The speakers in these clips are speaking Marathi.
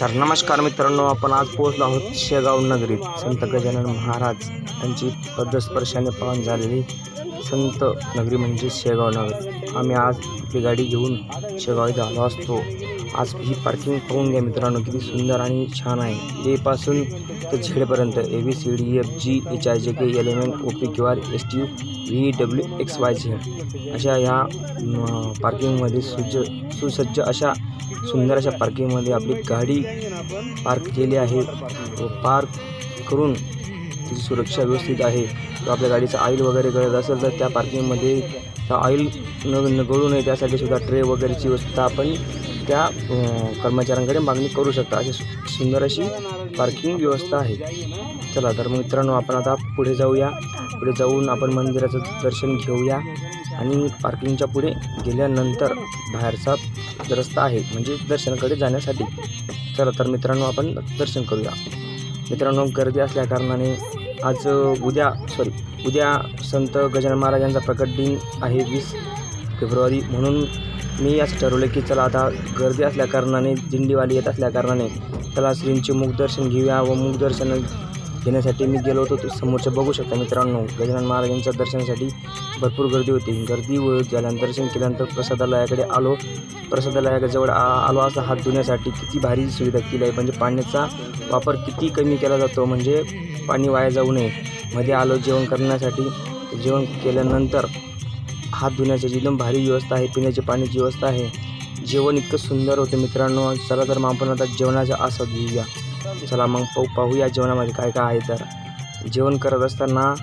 तर नमस्कार मित्रांनो आपण आज पोहोचलो आहोत शेगाव नगरीत. संत गजानन महाराज यांची पदस्पर्शाने पावन झालेली संत नगरी म्हणजे शेगाव नगर. आम्ही आज आपली गाडी घेऊन शेगाव इथं आलो असतो. आज ही पार्किंग पाहून घ्या मित्रांनो किती सुंदर आणि छान आहे. ए पासून ते झेडपर्यंत A B C D F G H I J K L M N O P Q R S T U V W X Y Z अशा ह्या पार्किंगमध्ये सुज सुसज्ज अशा सुंदर अशा पार्किंगमध्ये आपली गाडी पार्क केली आहे. व पार्क करून तिची सुरक्षा व्यवस्थित आहे. तो आपल्या गाडीचं ऑइल वगैरे गळत असेल तर त्या पार्किंगमध्ये ऑइल न गळू नये. त्यासाठी सुद्धा ट्रे वगैरेची व्यवस्था आपण त्या कर्मचाऱ्यांकडे मागणी करू शकता. अशी सुंदर अशी पार्किंग व्यवस्था आहे. चला तर मग मित्रांनो आपण आता पुढे जाऊया. पुढे जाऊन आपण मंदिराचं दर्शन घेऊया. आणि पार्किंगच्या पुढे गेल्यानंतर बाहेरचा रस्ता आहे म्हणजे दर्शनाकडे जाण्यासाठी. चला तर मित्रांनो आपण दर्शन करूया. मित्रांनो गर्दी असल्या कारणाने आज उद्या सॉरी उद्या संत गजानन महाराजांचा प्रकट दिन आहे वीस फेब्रुवारी. म्हणून मी असं ठरवलं की चला आता गर्दी असल्या कारणाने दिंडीवाली येत असल्या कारणाने चला श्रींचे मुखदर्शन घेऊया व मुखदर्शन घेण्यासाठी मी गेलो होतो. ते समोरच्या बघू शकता मित्रांनो गजानन महाराजांच्या दर्शनासाठी भरपूर गर्दी होती. गर्दी व झाल्यानंतर दर्शन केल्यानंतर प्रसादालयाकडे आलो. प्रसादालयाजवळ आ- आलो असं हात धुण्यासाठी किती भारी सुविधा केली आहे. म्हणजे पाण्याचा वापर किती कमी केला जातो म्हणजे पाणी वाया जाऊ नये. मध्ये आलो जेवण करण्यासाठी. जेवण केल्यानंतर हात धुण्याची एकदम भारी व्यवस्था आहे पिण्याची पाण्याची व्यवस्था आहे. जेवण इतकं सुंदर होतं मित्रांनो. चला तर मग आपण आता जेवणाचा आस्वाद घेऊया. चला मग पाहू पाहूया जेवणामध्ये काय काय आहे तर. जेवण करत असताना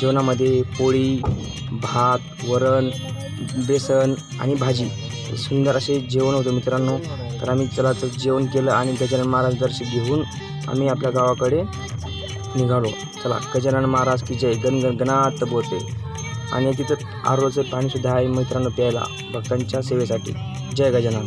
जेवणामध्ये पोळी भात वरण बेसन आणि भाजी. सुंदर असे जेवण होतं मित्रांनो. तर आम्ही चला तर जेवण केलं आणि गजानन महाराज दर्शन घेऊन आम्ही आपल्या गावाकडे निघालो. चला गजानन महाराज की जय. गण गणगणात बोलते. आणि तिथं आरोचं पाणीसुद्धा आहे मित्रांनो प्यायला. भक्तांच्या सेवेसाठी. जय गजानन.